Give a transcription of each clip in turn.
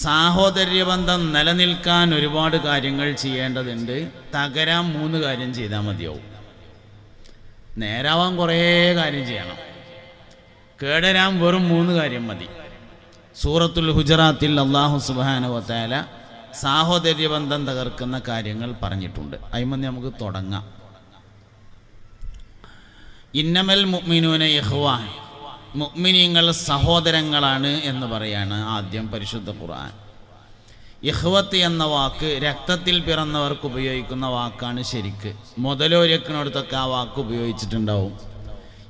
സാഹോദര്യബന്ധം നിലനിൽക്കാൻ ഒരുപാട് കാര്യങ്ങൾ ചെയ്യേണ്ടതുണ്ട്. തകരാൻ മൂന്ന് കാര്യം ചെയ്താൽ മതിയാവും. നേരാവാൻ കുറേ കാര്യം ചെയ്യണം. കേടരാൻ വെറും മൂന്ന് കാര്യം മതി. സൂറത്തുൽ ഹുജറാത്തിൽ അള്ളാഹു സുബാനുവത്തായ സാഹോദര്യബന്ധം തകർക്കുന്ന കാര്യങ്ങൾ പറഞ്ഞിട്ടുണ്ട്. അതിമന്ന് നമുക്ക് തുടങ്ങാം. ഇന്നമൽ മുഅ്മിനൂന ഇഖ്വാൻ. മുഅ്മിനീങ്ങൾ സഹോദരങ്ങളാണ് എന്ന് പറയാണ് ആദ്യം പരിശുദ്ധ ഖുർആൻ. ഇഹ്വത്ത് എന്ന വാക്ക് രക്തത്തിൽ പിറന്നവർക്ക് ഉപയോഗിക്കുന്ന വാക്കാണ് ശരിക്ക്. മുതലോരക്കിനടുത്തൊക്കെ ആ വാക്ക് ഉപയോഗിച്ചിട്ടുണ്ടാവും.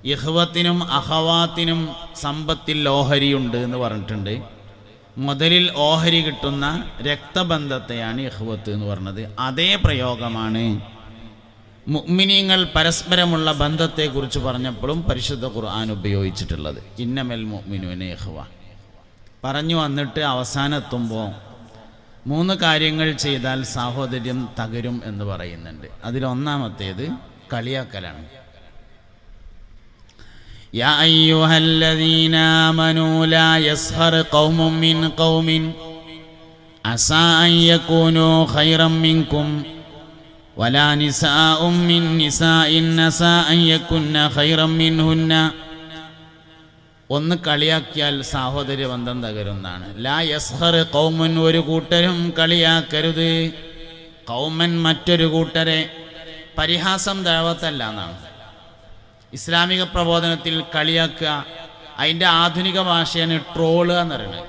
ഇഹ്വത്തിനും അഹവാത്തിനും സമ്പത്തിൽ ഓഹരിയുണ്ട് എന്ന് പറഞ്ഞിട്ടുണ്ട്. മുതലിൽ ഓഹരി കിട്ടുന്ന രക്തബന്ധത്തെയാണ് ഇഹ്വത്ത് എന്ന് പറഞ്ഞത്. അതേ പ്രയോഗമാണ് മുഅ്മിനീങ്ങൾ പരസ്പരമുള്ള ബന്ധത്തെക്കുറിച്ച് പറഞ്ഞപ്പോഴും പരിശുദ്ധ ഖുർആൻ ഉപയോഗിച്ചിട്ടുള്ളത് ഇന്നമൽ മുഅ്മിനൂന ഇഹ്വ പറഞ്ഞു വന്നിട്ട് അവസാനെത്തുമ്പോൾ മൂന്ന് കാര്യങ്ങൾ ചെയ്താൽ സാഹോദര്യം തകരും എന്ന് പറയുന്നുണ്ട് അതിലൊന്നാമത്തേത് കളിയാക്കലാണ് يا أيها الذين آمنوا لا يسخر قوم من قوم عسى أن يكونوا خيرا منكم ولا نساء من نساء عسى أن يكن خيرا منهن ഒന്ന് കളിയാക്കിയാൽ സാഹോദര്യബന്ധം തകരുന്നതാണ് ലാ യസ്ഹർ കൗമൻ ഒരു കൂട്ടരും കളിയാക്കരുത് കൗമൻ മറ്റൊരു കൂട്ടരെ പരിഹാസം ദൈവത്തല്ല എന്നാണ് ഇസ്ലാമിക പ്രബോധനത്തിൽ കളിയാക്കുക അതിൻ്റെ ആധുനിക ഭാഷയാണ് ട്രോള് എന്ന് പറയുന്നത്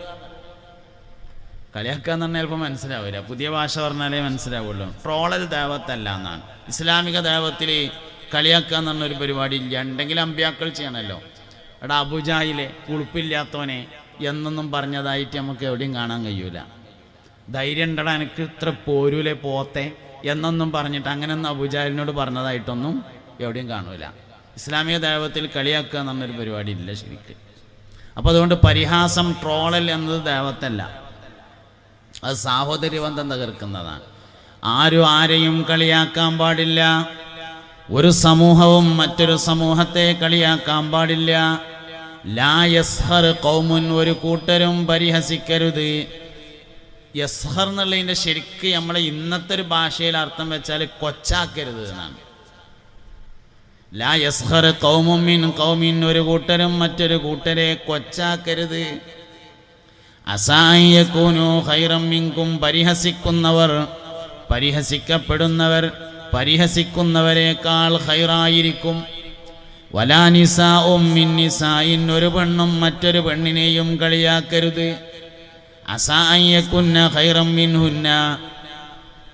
കളിയാക്കുക എന്ന് പറഞ്ഞാൽ ചിലപ്പോൾ മനസ്സിലാവില്ല പുതിയ ഭാഷ പറഞ്ഞാലേ മനസ്സിലാവുള്ളൂ. ട്രോളൽ ദേവത്തല്ല എന്നാണ്. ഇസ്ലാമിക ദേവത്തിൽ കളിയാക്കുക എന്ന് പറഞ്ഞൊരു പരിപാടി ഇല്ല. ഉണ്ടെങ്കിൽ അമ്പ്യാക്കൾ ചെയ്യണമല്ലോ എടാ അബുജായിലെ ഉളുപ്പില്ലാത്തവനെ എന്നൊന്നും പറഞ്ഞതായിട്ട് നമുക്ക് എവിടെയും കാണാൻ കഴിയൂല. ധൈര്യം ഉണ്ടടാ എനിക്ക് ഇത്ര പോരൂലെ പോത്തെ എന്നൊന്നും പറഞ്ഞിട്ട് അങ്ങനെയൊന്നും അബുജാലിനോട് പറഞ്ഞതായിട്ടൊന്നും എവിടെയും കാണൂല. ഇസ്ലാമിക ദൈവത്തിൽ കളിയാക്കുക എന്നൊരു പരിപാടി ഇല്ല ശരിക്ക്. അപ്പോൾ അതുകൊണ്ട് പരിഹാസം ട്രോളൽ എന്നത് ദൈവത്തല്ല. അത് സാഹോദര്യബന്ധം തകർക്കുന്നതാണ്. ആരും ആരെയും കളിയാക്കാൻ പാടില്ല. ഒരു സമൂഹവും മറ്റൊരു സമൂഹത്തെ കളിയാക്കാൻ പാടില്ല. ലാ യസ്ഹർ കൗമുൻ ഒരു കൂട്ടരും പരിഹസിക്കരുത്. യസ്ഹർ എന്നുള്ളതിന്റെ ശരിക്ക് നമ്മളെ ഇന്നത്തെ ഒരു ഭാഷയിൽ അർത്ഥം വെച്ചാൽ കൊച്ചാക്കരുത് എന്നാണ്. ലാ യസ്ഹർ കൗമുമിൻ കൗമിൻ ഒരു കൂട്ടരും മറ്റൊരു കൂട്ടരെ കൊച്ചാക്കരുത്. അസായക്കൂനു ഹൈറം മിങ്കും പരിഹസിക്കുന്നവർ പരിഹസിക്കപ്പെടുന്നവർ പരിഹസിക്കുന്നവരെക്കാൾ ഹൈറായിരിക്കും വലാനിസാവും മിന്നിസായിൻ ഒരു പെണ്ണും മറ്റൊരു പെണ്ണിനെയും കളിയാക്കരുത്. അസായക്കുന്ന ഹൈറം മിൻഹുന്ന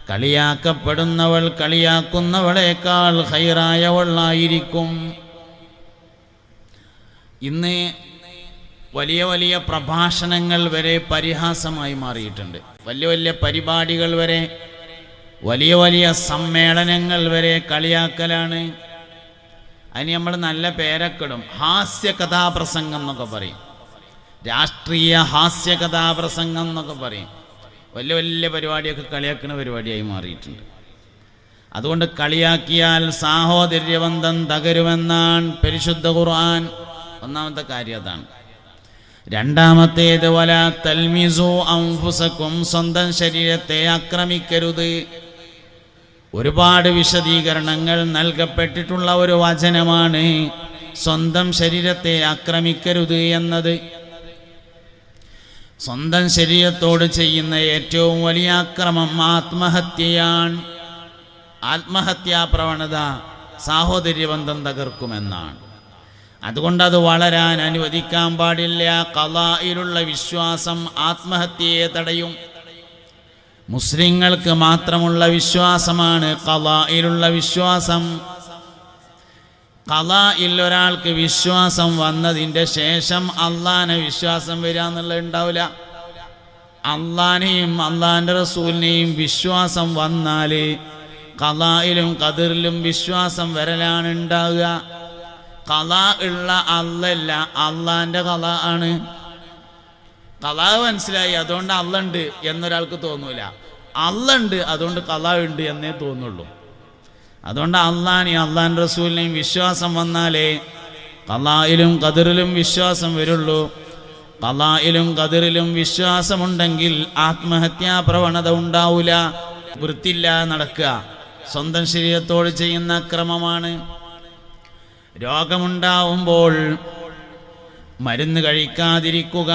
കളിയാക്കപ്പെടുന്നവൾ കളിയാക്കുന്നവളേക്കാൾ ഹൈറായവളായിരിക്കും ഇന്ന് വലിയ വലിയ പ്രഭാഷണങ്ങൾ വരെ പരിഹാസമായി മാറിയിട്ടുണ്ട്. വലിയ വലിയ പരിപാടികൾ വരെ വലിയ വലിയ സമ്മേളനങ്ങൾ വരെ കളിയാക്കലാണ്. അതിന് നമ്മൾ നല്ല പേരക്കിടും. ഹാസ്യ കഥാപ്രസംഗം എന്നൊക്കെ പറയും. രാഷ്ട്രീയ ഹാസ്യ കഥാപ്രസംഗം എന്നൊക്കെ പറയും. വലിയ വലിയ പരിപാടിയൊക്കെ കളിയാക്കുന്ന പരിപാടിയായി മാറിയിട്ടുണ്ട്. അതുകൊണ്ട് കളിയാക്കിയാൽ സാഹോദര്യബന്ധം തകരുമെന്നാണ് പരിശുദ്ധ ഖുർആൻ. ഒന്നാമത്തെ കാര്യം അതാണ്. രണ്ടാമത്തേത് വല തൽമിസു അംഫുസക്കും സ്വന്തം ശരീരത്തെ ആക്രമിക്കരുത്. ഒരുപാട് വിശദീകരണങ്ങൾ നൽകപ്പെട്ടിട്ടുള്ള ഒരു വചനമാണ് സ്വന്തം ശരീരത്തെ ആക്രമിക്കരുത് എന്നത്. സ്വന്തം ശരീരത്തോട് ചെയ്യുന്ന ഏറ്റവും വലിയ അക്രമം ആത്മഹത്യയാണ്. ആത്മഹത്യാ പ്രവണത സാഹോദര്യബന്ധം തകർക്കുമെന്നാണ്. അതുകൊണ്ട് അത് വളരാൻ അനുവദിക്കാൻ പാടില്ല. കലായിലുള്ള വിശ്വാസം ആത്മഹത്യയെ തടയും. മുസ്ലിങ്ങൾക്ക് മാത്രമുള്ള വിശ്വാസമാണ് കലായിലുള്ള വിശ്വാസം. കലായിൽ ഒരാൾക്ക് വിശ്വാസം വന്നതിന്റെ ശേഷം അള്ളാനെ വിശ്വാസം വരിക എന്നുള്ളത് ഉണ്ടാവില്ല. അള്ളാനെയും അള്ളാന്റെ റസൂലിനെയും വിശ്വാസം വന്നാൽ കലായിലും കതിറിലും വിശ്വാസം വരലാണ് ഉണ്ടാവുക. കല ഉള്ള അല്ലല്ല അള്ളാന്റെ കല ആണ്. കല മനസ്സിലായി അതുകൊണ്ട് അല്ല ഉണ്ട് എന്നൊരാൾക്ക് തോന്നൂല. അല്ല ഉണ്ട് അതുകൊണ്ട് കല ഉണ്ട് എന്നേ തോന്നുള്ളൂ. അതുകൊണ്ട് അള്ളാനെയും അള്ളാൻ റസൂലിനെയും വിശ്വാസം വന്നാലേ കലായിലും കതിറിലും വിശ്വാസം വരുള്ളൂ. കലായിലും കതിറിലും വിശ്വാസമുണ്ടെങ്കിൽ ആത്മഹത്യാ പ്രവണത ഉണ്ടാവില്ല വൃത്തില്ല നടക്കുക. സ്വന്തം ശരീരത്തോട് ചെയ്യുന്ന അക്രമമാണ്. രോഗമുണ്ടാവുമ്പോൾ മരുന്ന് കഴിക്കാതിരിക്കുക.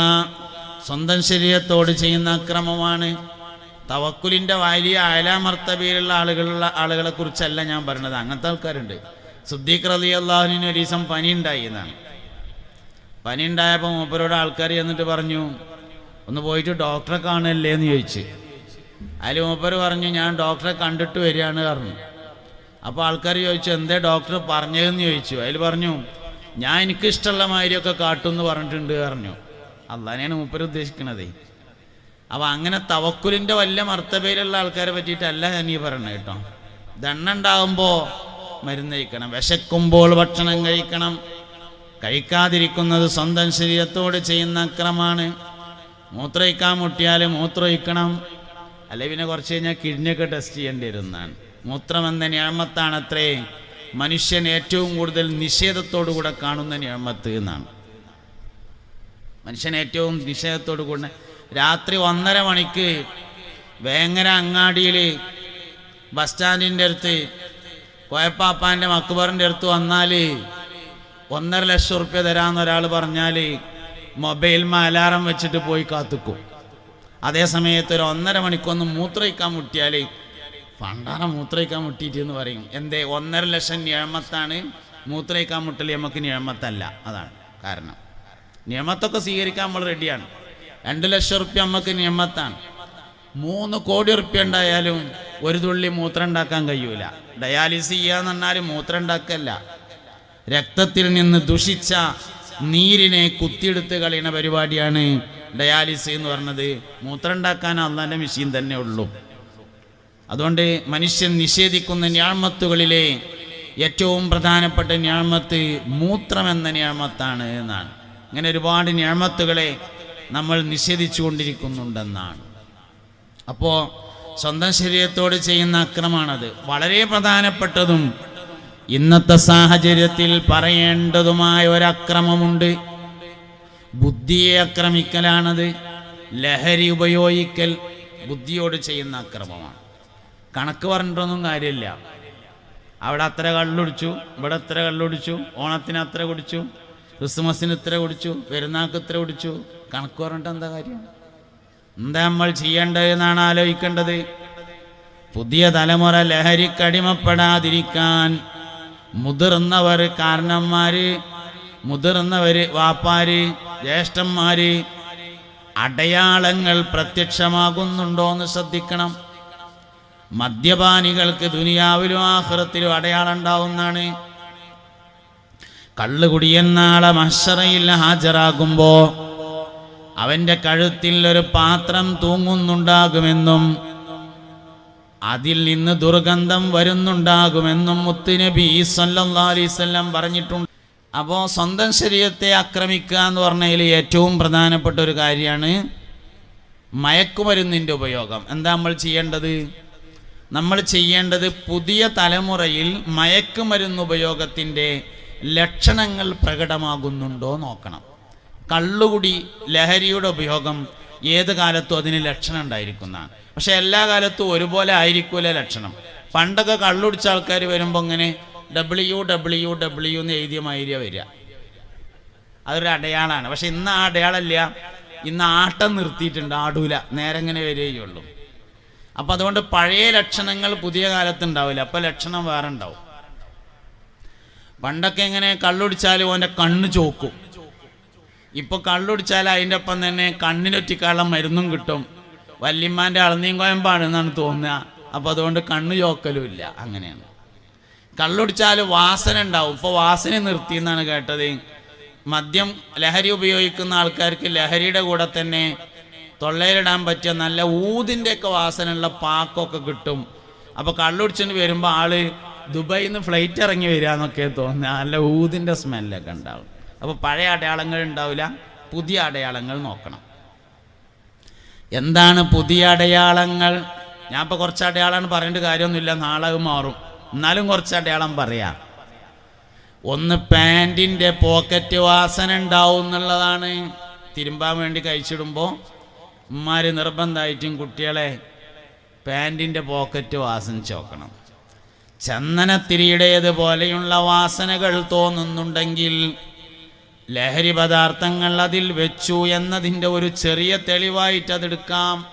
സ്വന്തം ശരീരത്തോട് ചെയ്യുന്ന അക്രമമാണ്. തവക്കുലിന്റെ വലിയ അയലാമർത്തബിയിലുള്ള ആളുകളുള്ള ആളുകളെ കുറിച്ചല്ല ഞാൻ പറഞ്ഞത്. അങ്ങനത്തെ ആൾക്കാരുണ്ട്. സുദ്ദീഖ് റലി അള്ളാഹുവിന് ഒരു ദിവസം പനി ഉണ്ടായി എന്നാണ്. പനി ഉണ്ടായപ്പോൾ മൂപ്പരോട് ആൾക്കാർ ചെന്നിട്ട് പറഞ്ഞു ഒന്ന് പോയിട്ട് ഡോക്ടറെ കാണല്ലേ? എന്ന് ചോദിച്ച്. അതിൽ മൂപ്പർ പറഞ്ഞു ഞാൻ ഡോക്ടറെ കണ്ടിട്ട് വരികയാണ് പറഞ്ഞു. അപ്പോൾ ആൾക്കാർ ചോദിച്ചു എന്തേ ഡോക്ടർ പറഞ്ഞതെന്ന് ചോദിച്ചു? അതിൽ പറഞ്ഞു ഞാൻ എനിക്ക് ഇഷ്ടമുള്ള മാതിരിയൊക്കെ കാട്ടുമെന്ന് പറഞ്ഞിട്ടുണ്ട് പറഞ്ഞു. അള്ളാനെയാണ് മൂപ്പർ ഉദ്ദേശിക്കണത്. അപ്പോൾ അങ്ങനെ തവക്കുലിന്റെ വല്ല മർത്തബയിലുള്ള ആൾക്കാരെ പറ്റിയിട്ടല്ല ഞാൻ ഈ പറയണത് കേട്ടോ. ദണ്ണുണ്ടാകുമ്പോൾ മരുന്ന് കഴിക്കണം വിശക്കുമ്പോൾ ഭക്ഷണം കഴിക്കണം. കഴിക്കാതിരിക്കുന്നത് സ്വന്തം ശരീരത്തോട് ചെയ്യുന്ന അക്രമാണ് മൂത്രയിക്കാൻ മുട്ടിയാൽ മൂത്രയിക്കണം അല്ലെ പിന്നെ കുറച്ച് കഴിഞ്ഞാൽ കിഡ്നിയൊക്കെ ടെസ്റ്റ് ചെയ്യേണ്ടി വരുന്നതാണ്. മൂത്രം എന്ന ഞാമത്താണത്രേ മനുഷ്യൻ ഏറ്റവും കൂടുതൽ നിഷേധത്തോടു കൂടെ കാണുന്ന ഞാമത്ത് എന്നാണ്. മനുഷ്യൻ ഏറ്റവും നിഷേധത്തോടു കൂടെ രാത്രി ഒന്നര മണിക്ക് വേങ്ങര അങ്ങാടിയിൽ ബസ് സ്റ്റാൻഡിന്റെ അടുത്ത് കോയപ്പാപ്പാന്റെ മക്ബറിന്റെ അടുത്ത് വന്നാൽ ഒന്നര ലക്ഷം റുപ്യ തരാമെന്ന് ഒരാൾ പറഞ്ഞാൽ മൊബൈൽ അലാറം വെച്ചിട്ട് പോയി കാത്തുക്കും. അതേ സമയത്ത് ഒരു ഒന്നര മണിക്കൊന്ന് മൂത്രയിക്കാൻ മുട്ടിയാൽ പണ്ടാറ മൂത്രയിക്കാൻ മുട്ടിയിട്ട് എന്ന് പറയും. എന്തേ? ഒന്നര ലക്ഷം നിയമത്താണ് മൂത്രയിക്കാൻ മുട്ടൽ നമുക്ക് നിയമത്തല്ല അതാണ് കാരണം. നിയമത്തൊക്കെ സ്വീകരിക്കാൻ നമ്മൾ റെഡിയാണ്. രണ്ട് ലക്ഷം റുപ്യ നമുക്ക് നിയമത്താണ് മൂന്ന് കോടി റുപ്യ ഉണ്ടായാലും ഒരു തുള്ളി മൂത്രം ഉണ്ടാക്കാൻ കഴിയൂല. ഡയാലിസ് ചെയ്യാന്ന് പറഞ്ഞാൽ മൂത്രം ഉണ്ടാക്കല്ല. രക്തത്തിൽ നിന്ന് ദുഷിച്ച നീരിനെ കുത്തിയെടുത്ത് കളയുന്ന പരിപാടിയാണ് ഡയാലിസ് എന്ന് പറഞ്ഞത്. മൂത്രം ഉണ്ടാക്കാൻ അന്നാന്റെ മെഷീൻ തന്നെ ഉള്ളൂ. അതുകൊണ്ട് മനുഷ്യൻ നിഷേധിക്കുന്ന ഞാമത്തുകളിലെ ഏറ്റവും പ്രധാനപ്പെട്ട ഞാമത്ത് മൂത്രം എന്ന ഞാമത്താണ് എന്നാണ്. ഇങ്ങനെ ഒരുപാട് ഞാമത്തുകളെ നമ്മൾ നിഷേധിച്ചു കൊണ്ടിരിക്കുന്നുണ്ടെന്നാണ്. അപ്പോൾ സ്വന്തം ശരീരത്തോട് ചെയ്യുന്ന അക്രമാണത് വളരെ പ്രധാനപ്പെട്ടതും ഇന്നത്തെ സാഹചര്യത്തിൽ പറയേണ്ടതുമായ ഒരക്രമമുണ്ട്. ബുദ്ധിയെ ആക്രമിക്കലാണത് ലഹരി ഉപയോഗിക്കൽ ബുദ്ധിയോട് ചെയ്യുന്ന അക്രമമാണ്. കണക്ക് പറഞ്ഞിട്ടൊന്നും കാര്യമില്ല. അവിടെ അത്ര കള്ളുടിച്ചു ഇവിടെ അത്ര കള്ളുടിച്ചു ഓണത്തിന് അത്ര കുടിച്ചു ക്രിസ്മസിന് ഇത്ര കുടിച്ചു പെരുന്നാൾക്ക് ഇത്ര കുടിച്ചു. കണക്ക് പറഞ്ഞിട്ട് എന്താ കാര്യം? എന്താ നമ്മൾ ചെയ്യേണ്ടത് എന്നാണ് ആലോചിക്കേണ്ടത്? പുതിയ തലമുറ ലഹരിക്കടിമപ്പെടാതിരിക്കാൻ മുതിർന്നവർ കാരണന്മാര് മുതിർന്നവര് വാപ്പാര് ജ്യേഷ്ഠന്മാര് അടയാളങ്ങൾ പ്രത്യക്ഷമാകുന്നുണ്ടോ എന്ന് ശ്രദ്ധിക്കണം. മദ്യപാനികൾക്ക് ദുനിയാവിലും ആഹ്റത്തിലും അടയാളം ഉണ്ടാവുന്നതാണ്. കള്ളുകുടിയെന്നാളെ മഷറയിൽ ഹാജരാകുമ്പോ അവന്റെ കഴുത്തിൽ ഒരു പാത്രം തൂങ്ങുന്നുണ്ടാകുമെന്നും അതിൽ നിന്ന് ദുർഗന്ധം വരുന്നുണ്ടാകുമെന്നും മുത്തുനബി വസല്ലം പറഞ്ഞിട്ടുണ്ട്. അപ്പോൾ സ്വന്തം ശരീരത്തെ ആക്രമിക്കുക എന്ന് പറഞ്ഞതിൽ ഏറ്റവും പ്രധാനപ്പെട്ട ഒരു കാര്യമാണ് മയക്കുമരുന്നിന്റെ ഉപയോഗം. എന്താ നമ്മൾ ചെയ്യേണ്ടത്? നമ്മൾ ചെയ്യേണ്ടത് പുതിയ തലമുറയിൽ മയക്കുമരുന്ന് ഉപയോഗത്തിന്റെ ലക്ഷണങ്ങൾ പ്രകടമാകുന്നുണ്ടോ നോക്കണം. കള്ളുകുടി ലഹരിയുടെ ഉപയോഗം ഏത് കാലത്തും അതിന് ലക്ഷണം ഉണ്ടായിരിക്കുന്നതാണ്. പക്ഷെ എല്ലാ കാലത്തും ഒരുപോലെ ആയിരിക്കൂല ലക്ഷണം. പണ്ടൊക്കെ കള്ളുടിച്ച ആൾക്കാർ വരുമ്പോൾ ഇങ്ങനെ ഡബ്ല്യു ഡബ്ല്യു ഡബ്ല്യു എന്ന് എഴുതിയ മാതിരിയ വരിക. അതൊരു അടയാളമാണ് പക്ഷെ ഇന്ന് ആ അടയാളമില്ല. ഇന്ന് ആട്ടം നിർത്തിയിട്ടുണ്ട്. ആടൂല. നേരെ ഇങ്ങനെ വരികയുള്ളൂ അപ്പം അതുകൊണ്ട് പഴയ ലക്ഷണങ്ങൾ പുതിയ കാലത്ത് ഉണ്ടാവില്ല അപ്പൊ ലക്ഷണം വേറെ ഉണ്ടാവും പണ്ടൊക്കെ എങ്ങനെ കള്ളുടിച്ചാൽ ഓന്റെ കണ്ണ് ചോക്കും. ഇപ്പൊ കള്ളുടിച്ചാൽ അതിന്റെ ഒപ്പം തന്നെ കണ്ണിനൊറ്റിക്കാനുള്ള മരുന്നും കിട്ടും. വല്യമ്മാന്റെ അളന്നീം കോയമ്പാണ് എന്നാണ് തോന്നുക. അപ്പോൾ അതുകൊണ്ട് കണ്ണ് ചോക്കലും ഇല്ല അങ്ങനെയാണ്. കള്ളുടിച്ചാൽ വാസന ഉണ്ടാവും ഇപ്പോൾ വാസന നിർത്തി എന്നാണ് കേട്ടത്. മദ്യം ലഹരി ഉപയോഗിക്കുന്ന ആൾക്കാർക്ക് ലഹരിയുടെ കൂടെ തന്നെ തൊള്ളയിലിടാൻ പറ്റിയ നല്ല ഊതിന്റെ ഒക്കെ വാസനയുള്ള പാക്കൊക്കെ കിട്ടും. അപ്പോൾ കള്ളുടിച്ചിട്ട് വരുമ്പോൾ ആൾ ദുബായിൽ നിന്ന് ഫ്ലൈറ്റ് ഇറങ്ങി വരിക എന്നൊക്കെ തോന്നുക നല്ല ഊതിന്റെ സ്മെല്ലൊക്കെ ഉണ്ടാവും. അപ്പോൾ പഴയ അടയാളങ്ങൾ ഉണ്ടാവില്ല പുതിയ അടയാളങ്ങൾ നോക്കണം. എന്താണ് പുതിയ അടയാളങ്ങൾ? ഞാൻ ഇപ്പോൾ കുറച്ച് അടയാളമാണ് പറയേണ്ട കാര്യമൊന്നുമില്ല നാളെ മാറും. എന്നാലും കുറച്ച് അടയാളം പറയാം. ഒന്ന് പാന്റിന്റെ പോക്കറ്റ് വാസന ഉണ്ടാവും എന്നുള്ളതാണ്. തിരുമ്പാൻ വേണ്ടി കഴിച്ചിടുമ്പോൾ ഉമ്മാര് നിർബന്ധമായിട്ടും കുട്ടികളെ പാന്റിന്റെ പോക്കറ്റ് വാസനിച്ച് നോക്കണം ചന്ദനത്തിരിയുടേതുപോലെയുള്ള വാസനകൾ തോന്നുന്നുണ്ടെങ്കിൽ ലഹരി പദാർത്ഥങ്ങൾ അതിൽ വെച്ചു എന്നതിന്റെ ഒരു ചെറിയ തെളിവായിട്ട് അതെടുക്കാം.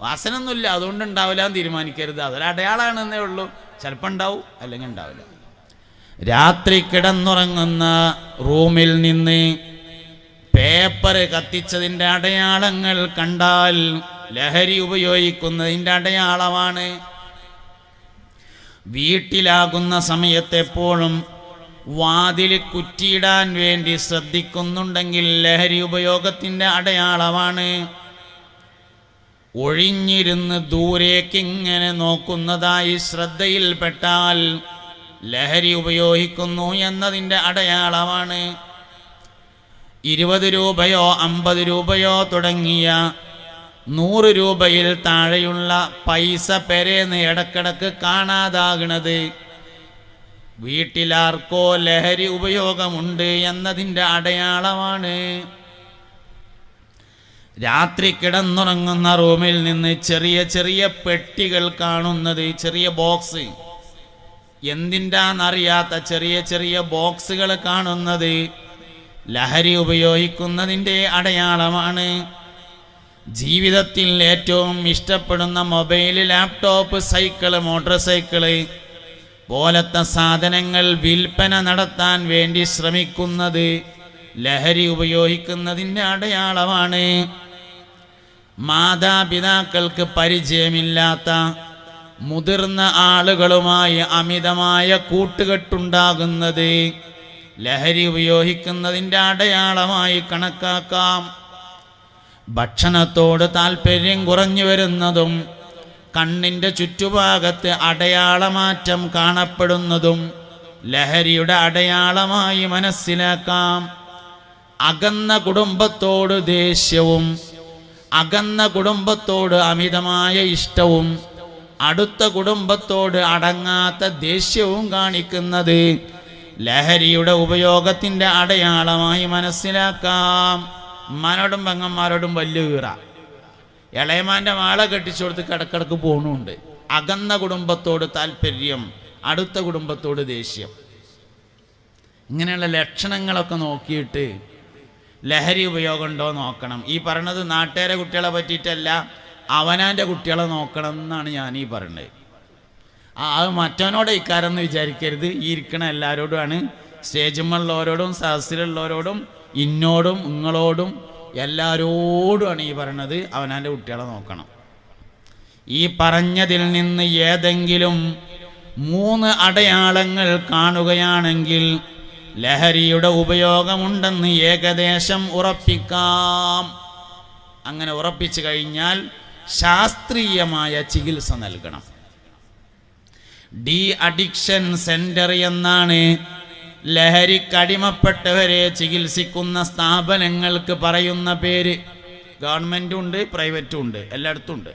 വാസന ഒന്നുമില്ല അതുകൊണ്ട് ഉണ്ടാവില്ല എന്ന് തീരുമാനിക്കരുത്. അതൊരടയാളാണെന്നേ ഉള്ളൂ. ചിലപ്പോൾ ഉണ്ടാവും അല്ലെങ്കിൽ ഉണ്ടാവില്ല. രാത്രി കിടന്നുറങ്ങുന്ന റൂമിൽ നിന്ന് പേപ്പർ കത്തിച്ചതിന്റെ അടയാളങ്ങൾ കണ്ടാൽ ലഹരി ഉപയോഗിക്കുന്നതിന്റെ അടയാളമാണ്. വീട്ടിലാകുന്ന സമയത്തെപ്പോഴും വാതിൽ കുറ്റിയിടാൻ വേണ്ടി ശ്രദ്ധിക്കുന്നുണ്ടെങ്കിൽ ലഹരി ഉപയോഗത്തിന്റെ അടയാളമാണ്. ഒഴിഞ്ഞിരുന്ന് ദൂരേക്ക് ഇങ്ങനെ നോക്കുന്നതായി ശ്രദ്ധയിൽപ്പെട്ടാൽ ലഹരി ഉപയോഗിക്കുന്നു എന്നതിന്റെ അടയാളമാണ്. ഇരുപത് രൂപയോ അമ്പത് രൂപയോ തുടങ്ങിയ നൂറ് രൂപയിൽ താഴെയുള്ള പൈസ പെരേന്ന് ഇടക്കിടക്ക് കാണാതാകണത്. വീട്ടിലാർക്കോ ലഹരി ഉപയോഗമുണ്ട് എന്നതിന്റെ അടയാളമാണ്. രാത്രി കിടന്നുറങ്ങുന്ന റൂമിൽ നിന്ന് ചെറിയ ചെറിയ പെട്ടികൾ കാണുന്നത് ചെറിയ ബോക്സ്. എന്തിന്റെന്നറിയാത്ത ചെറിയ ചെറിയ ബോക്സുകൾ കാണുന്നത്. ലഹരി ഉപയോഗിക്കുന്നതിന്റെ അടയാളമാണ്. ജീവിതത്തിൽ ഏറ്റവും ഇഷ്ടപ്പെടുന്ന mobile laptop cycle motor cycle പോലത്തെ സാധനങ്ങൾ വിൽപ്പന നടത്താൻ വേണ്ടി ശ്രമിക്കുന്നത് ലഹരി ഉപയോഗിക്കുന്നതിന്റെ അടയാളമാണ്. മാതാപിതാക്കൾക്ക് പരിചയമില്ലാത്ത മുതിർന്ന ആളുകളുമായി അമിതമായ കൂട്ടുകെട്ടുണ്ടാകുന്നത് ലഹരി ഉപയോഗിക്കുന്നതിന്റെ അടയാളമായി കണക്കാക്കാം. ഭക്ഷണത്തോട് താല്പര്യം കുറഞ്ഞു വരുന്നതും കണ്ണിന്റെ ചുറ്റുഭാഗത്ത് അടയാളമാറ്റം കാണപ്പെടുന്നതും ലഹരിയുടെ അടയാളമായി മനസ്സിലാക്കാം. അകന്ന കുടുംബത്തോട് ദേഷ്യവും അകന്ന കുടുംബത്തോട് അമിതമായ ഇഷ്ടവും അടുത്ത കുടുംബത്തോട് അടങ്ങാത്ത ദേഷ്യവും കാണിക്കുന്നത് ലഹരിയുടെ ഉപയോഗത്തിന്റെ അടയാളമായി മനസ്സിലാക്കാം. ഉമ്മാനോടും പെങ്ങന്മാരോടും വലിയ വീറ ഇളയമാന്റെ മാള കെട്ടിച്ചു കൊടുത്ത് കിടക്കിടക്ക് പോണുണ്ട്. അകന്ന കുടുംബത്തോട് താല്പര്യം അടുത്ത കുടുംബത്തോട് ദേഷ്യം. ഇങ്ങനെയുള്ള ലക്ഷണങ്ങളൊക്കെ നോക്കിയിട്ട് ലഹരി ഉപയോഗം ഉണ്ടോ നോക്കണം. ഈ പറയണത് നാട്ടുകാരെ കുട്ടികളെ പറ്റിയിട്ടല്ല അവനാന്റെ കുട്ടികളെ നോക്കണം എന്നാണ് ഞാൻ ഈ പറയുന്നത് അത് മറ്റവനോട് ഇക്കാരെന്ന് വിചാരിക്കരുത്. ഈ ഇരിക്കണ എല്ലാവരോടുമാണ് സ്റ്റേജുമുള്ളവരോടും സഹസിലുള്ളവരോടും ഇന്നോടും നിങ്ങളോടും എല്ലാവരോടുമാണ് ഈ പറയണത്. അവനാന്റെ കുട്ടികളെ നോക്കണം. ഈ പറഞ്ഞതിൽ നിന്ന് ഏതെങ്കിലും മൂന്ന് അടയാളങ്ങൾ കാണുകയാണെങ്കിൽ ലഹരിയുടെ ഉപയോഗമുണ്ടെന്ന് ഏകദേശം ഉറപ്പിക്കാം. അങ്ങനെ ഉറപ്പിച്ചു കഴിഞ്ഞാൽ ശാസ്ത്രീയമായ ചികിത്സ നൽകണം. ഡി അഡിക്ഷൻ സെന്റർ എന്നാണ്. ലഹരിക്കടിമപ്പെട്ടവരെ ചികിത്സിക്കുന്ന സ്ഥാപനങ്ങൾക്ക് പറയുന്ന പേര്. ഗവൺമെന്റും ഉണ്ട് പ്രൈവറ്റും ഉണ്ട് എല്ലായിടത്തും ഉണ്ട്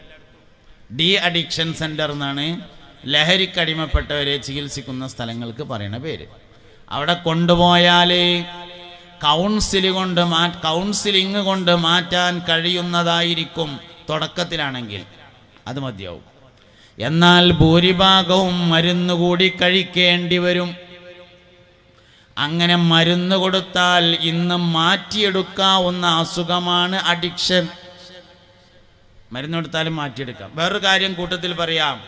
ഡി അഡിക്ഷൻ സെന്റർ എന്നാണ് ലഹരിക്കടിമപ്പെട്ടവരെ ചികിത്സിക്കുന്ന സ്ഥലങ്ങൾക്ക് പറയുന്ന പേര്. അവിടെ കൊണ്ടുപോയാൽ കൗൺസിൽ കൊണ്ട് മാ കൗൺസിലിംഗ് കൊണ്ട് മാറ്റാൻ കഴിയുന്നതായിരിക്കും തുടക്കത്തിലാണെങ്കിൽ. അത് മതിയാവും. എന്നാൽ ഭൂരിഭാഗവും മരുന്ന് കൂടി കഴിക്കേണ്ടി വരും. അങ്ങനെ മരുന്ന് കൊടുത്താൽ ഇന്ന് മാറ്റിയെടുക്കാവുന്ന അസുഖമാണ് അഡിക്ഷൻ. മരുന്ന് കൊടുത്താലും മാറ്റിയെടുക്കാം. വേറൊരു കാര്യം കൂട്ടത്തിൽ പറയാം.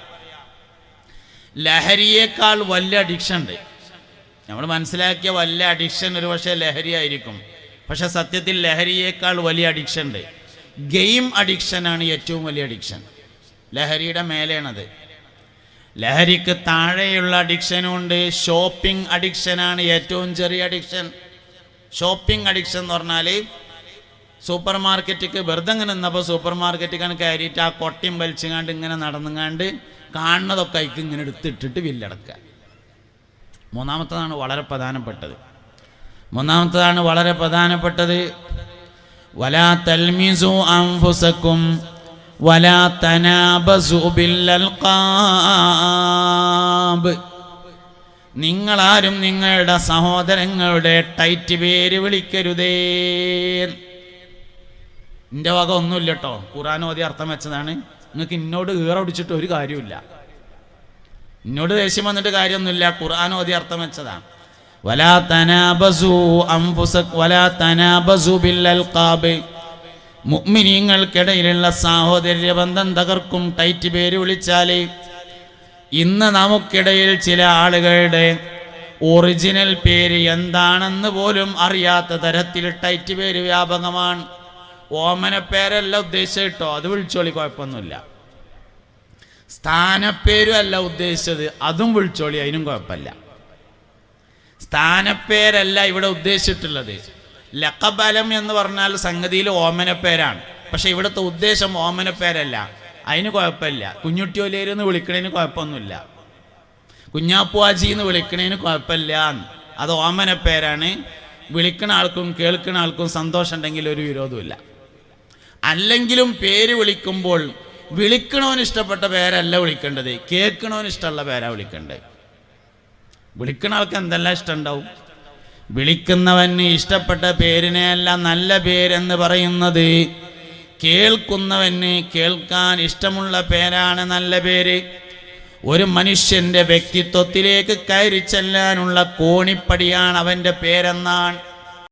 ലഹരിയേക്കാൾ വലിയ അഡിക്ഷൻ ഉണ്ട്. നമ്മൾ മനസ്സിലാക്കിയ വലിയ അഡിക്ഷൻ ഒരു പക്ഷേ ലഹരി ആയിരിക്കും. പക്ഷെ സത്യത്തിൽ ലഹരിയേക്കാൾ വലിയ അഡിക്ഷൻ ഉണ്ട്. ഗെയിം അഡിക്ഷനാണ് ഏറ്റവും വലിയ അഡിക്ഷൻ. ലഹരിയുടെ മേലെയാണത്. ലഹരിക്ക് താഴെയുള്ള അഡിക്ഷനും ഉണ്ട്. ഷോപ്പിംഗ് അഡിക്ഷനാണ് ഏറ്റവും ചെറിയ അഡിക്ഷൻ ഷോപ്പിംഗ് അഡിക്ഷൻ എന്ന് പറഞ്ഞാൽ സൂപ്പർ മാർക്കറ്റിക്ക് വെറുതെ ഇങ്ങനെ നിന്നപ്പോൾ സൂപ്പർ മാർക്കറ്റിക്കാണ് കയറിയിട്ട് ആ കൊട്ടയും വലിച്ചുങ്ങാണ്ട് ഇങ്ങനെ നടന്നുങ്ങാണ്ട് കാണുന്നതൊക്കെ അയക്ക് ഇങ്ങനെ എടുത്തിട്ടിട്ട് വില്ലടക്കുക മൂന്നാമത്തതാണ് വളരെ പ്രധാനപ്പെട്ടത്. മൂന്നാമത്തതാണ് വളരെ പ്രധാനപ്പെട്ടത്. വലാ തൽമിസു അംഫുസക്കും വലാ തനാബസു നിങ്ങൾ നിങ്ങളാരും നിങ്ങളുടെ സഹോദരങ്ങളുടെ ടൈറ്റ് പേര് വിളിക്കരുതേ. എന്റെ വക ഒന്നുമില്ല കേട്ടോ. ഖുറാൻ ഓതി അർത്ഥം വെച്ചതാണ്. നിങ്ങൾക്ക് ഇന്നോട് ഈറ ഒടിച്ചിട്ട് ഒരു കാര്യമില്ല എന്നോട് ദേഷ്യം വന്നിട്ട് കാര്യമൊന്നുമില്ല. ഖുർആൻ ഓതി അർത്ഥം വെച്ചതാണ്. വലാ തനാബസു അംഫുസക് വലാ തനാബസു ബിൽ അൽഖാബ് മുഅ്മിനീങ്ങൾക്കിടയിലുള്ള സാഹോദര്യ ബന്ധം തകർക്കും. ടൈറ്റ് പേര് വിളിച്ചാൽ ഇന്ന് നമുക്കിടയിൽ ചില ആളുകളുടെ ഒറിജിനൽ പേര് എന്താണെന്ന് പോലും അറിയാത്ത തരത്തിൽ ടൈറ്റ് പേര് വ്യാപകമാണ്. ഓമന പേരല്ല ഉദ്ദേശിച്ചത് കേട്ടോ. അത് വിളിച്ചോളി കുഴപ്പമൊന്നുമില്ല. സ്ഥാനപ്പേരും അല്ല ഉദ്ദേശിച്ചത്. അതും വിളിച്ചോളി അതിനും കുഴപ്പമില്ല. സ്ഥാനപ്പേരല്ല ഇവിടെ ഉദ്ദേശിച്ചിട്ടുള്ളത്. ലക്കബലം എന്ന് പറഞ്ഞാൽ സംഗതിയിൽ ഓമനപ്പേരാണ്. പക്ഷെ ഇവിടുത്തെ ഉദ്ദേശം ഓമനപ്പേരല്ല. അതിന് കുഴപ്പമില്ല. കുഞ്ഞുട്ടിയോലേര് എന്ന് വിളിക്കണതിന് കുഴപ്പമൊന്നുമില്ല. കുഞ്ഞാപ്പുവാജി എന്ന് വിളിക്കണതിന് കുഴപ്പമില്ല. അത് ഓമനപ്പേരാണ്. വിളിക്കണ ആൾക്കും കേൾക്കുന്ന ആൾക്കും സന്തോഷം ഉണ്ടെങ്കിൽ ഒരു വിരോധമില്ല അല്ലെങ്കിലും പേര് വിളിക്കുമ്പോൾ വിളിക്കണവന് ഇഷ്ടപ്പെട്ട പേരല്ല വിളിക്കേണ്ടത്. കേൾക്കണവന് ഇഷ്ടമുള്ള പേരാണ് വിളിക്കേണ്ടത്. വിളിക്കണ ആൾക്ക് എന്തെല്ലാം ഇഷ്ടമുണ്ടാവും? വിളിക്കുന്നവന് ഇഷ്ടപ്പെട്ട പേരിനെയല്ല നല്ല പേരെന്ന് പറയുന്നത്. കേൾക്കുന്നവന് കേൾക്കാൻ ഇഷ്ടമുള്ള പേരാണ് നല്ല പേര്. ഒരു മനുഷ്യന്റെ വ്യക്തിത്വത്തിലേക്ക് കയറി ചെല്ലാനുള്ള കോണിപ്പടിയാണ് അവന്റെ പേരെന്നാണ്